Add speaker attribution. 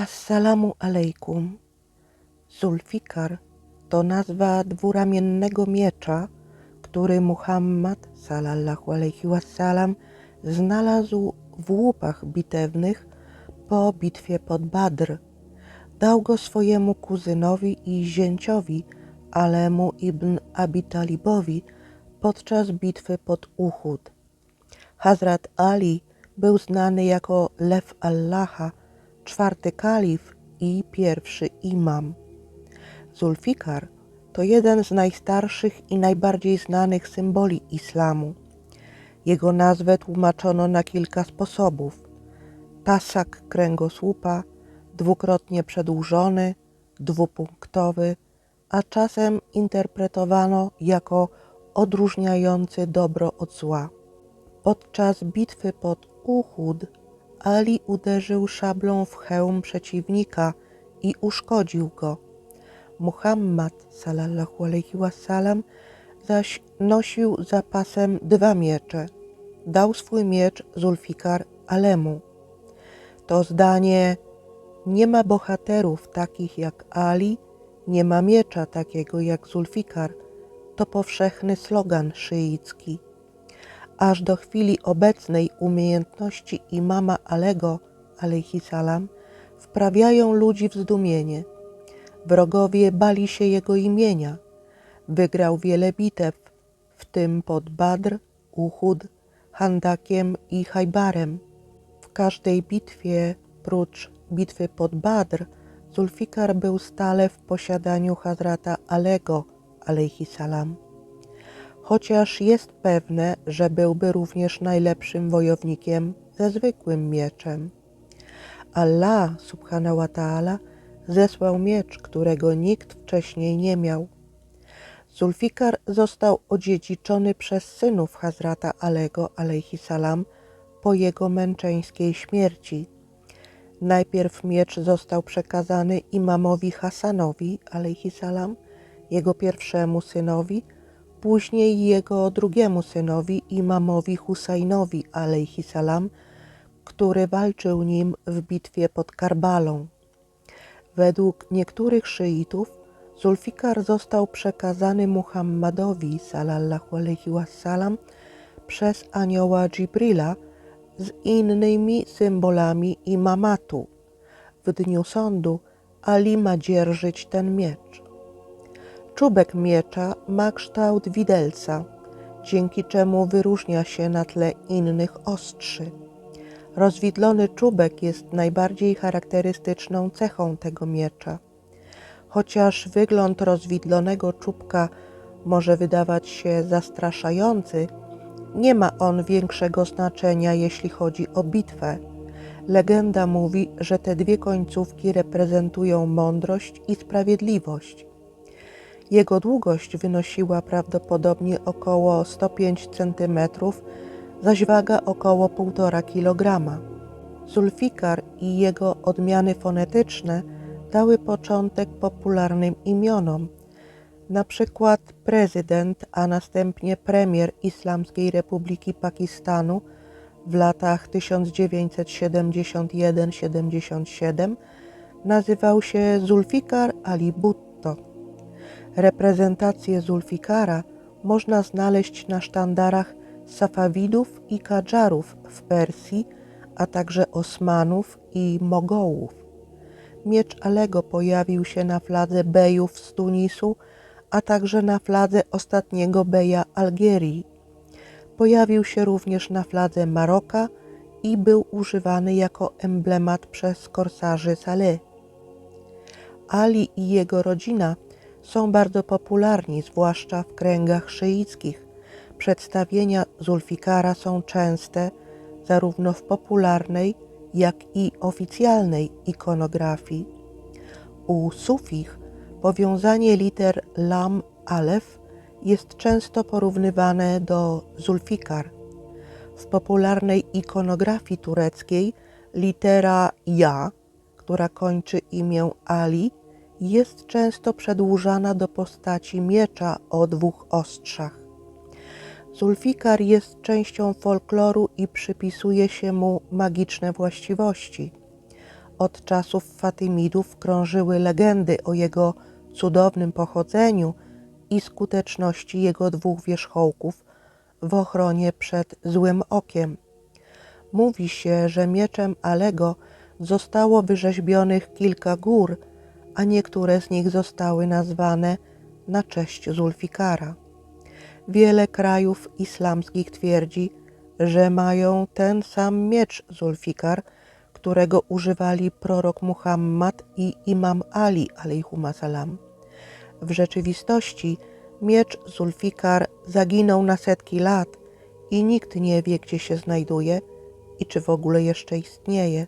Speaker 1: Assalamu alaikum. Zulfikar to nazwa dwuramiennego miecza, który Muhammad sallallahu alaihi wasallam znalazł w łupach bitewnych po bitwie pod Badr. Dał go swojemu kuzynowi i zięciowi Alemu ibn Abi Talibowi podczas bitwy pod Uhud. Hazrat Ali był znany jako Lew Allaha, czwarty kalif i pierwszy imam. Zulfikar to jeden z najstarszych i najbardziej znanych symboli islamu. Jego nazwę tłumaczono na kilka sposobów. Tasak kręgosłupa, dwukrotnie przedłużony, dwupunktowy, a czasem interpretowano jako odróżniający dobro od zła. Podczas bitwy pod Uhud Ali uderzył szablą w hełm przeciwnika i uszkodził go. Muhammad sallallahu alaihi wasallam zaś nosił za pasem dwa miecze. Dał swój miecz Zulfikar Alemu. To zdanie nie ma bohaterów takich jak Ali, nie ma miecza takiego jak Zulfikar to powszechny slogan szyicki. Aż do chwili obecnej umiejętności imama Alego, salam, wprawiają ludzi w zdumienie. Wrogowie bali się jego imienia. Wygrał wiele bitew, w tym pod Badr, Uhud, Handakiem i Hajbarem. W każdej bitwie, prócz bitwy pod Badr, Zulfikar był stale w posiadaniu Hazrata Alego, salam chociaż jest pewne, że byłby również najlepszym wojownikiem ze zwykłym mieczem. Allah subhanahu wa ta'ala zesłał miecz, którego nikt wcześniej nie miał. Zulfikar został odziedziczony przez synów Hazrata Alego salam po jego męczeńskiej śmierci. Najpierw miecz został przekazany imamowi Hasanowi salam, jego pierwszemu synowi, później jego drugiemu synowi, imamowi Husajnowi salam, który walczył nim w bitwie pod Karbalą. Według niektórych szyitów Zulfikar został przekazany Muhammadowi sallallahu alaihi wasallam przez anioła Dżybrila z innymi symbolami imamatu. W dniu sądu Ali ma dzierżyć ten miecz. Czubek miecza ma kształt widelca, dzięki czemu wyróżnia się na tle innych ostrzy. Rozwidlony czubek jest najbardziej charakterystyczną cechą tego miecza. Chociaż wygląd rozwidlonego czubka może wydawać się zastraszający, nie ma on większego znaczenia, jeśli chodzi o bitwę. Legenda mówi, że te dwie końcówki reprezentują mądrość i sprawiedliwość. Jego długość wynosiła prawdopodobnie około 105 cm, zaś waga około 1,5 kg. Zulfikar i jego odmiany fonetyczne dały początek popularnym imionom, na przykład prezydent, a następnie premier Islamskiej Republiki Pakistanu w latach 1971-77 nazywał się Zulfikar Ali Bhutto. Reprezentację Zulfikara można znaleźć na sztandarach Safawidów i Kadżarów w Persji, a także Osmanów i Mogołów. Miecz Alego pojawił się na fladze bejów z Tunisu, a także na fladze ostatniego beja Algierii. Pojawił się również na fladze Maroka i był używany jako emblemat przez korsarzy Saleh. Ali i jego rodzina są bardzo popularni, zwłaszcza w kręgach szyickich. Przedstawienia Zulfikara są częste zarówno w popularnej, jak i oficjalnej ikonografii. U Sufich powiązanie liter lam alef jest często porównywane do Zulfikar. W popularnej ikonografii tureckiej litera ja, która kończy imię Ali, jest często przedłużana do postaci miecza o dwóch ostrzach. Zulfikar jest częścią folkloru i przypisuje się mu magiczne właściwości. Od czasów Fatymidów krążyły legendy o jego cudownym pochodzeniu i skuteczności jego dwóch wierzchołków w ochronie przed złym okiem. Mówi się, że mieczem Alego zostało wyrzeźbionych kilka gór, a niektóre z nich zostały nazwane na cześć Zulfikara. Wiele krajów islamskich twierdzi, że mają ten sam miecz Zulfikar, którego używali prorok Muhammad i imam Ali salam. W rzeczywistości miecz Zulfikar zaginął na setki lat i nikt nie wie, gdzie się znajduje i czy w ogóle jeszcze istnieje.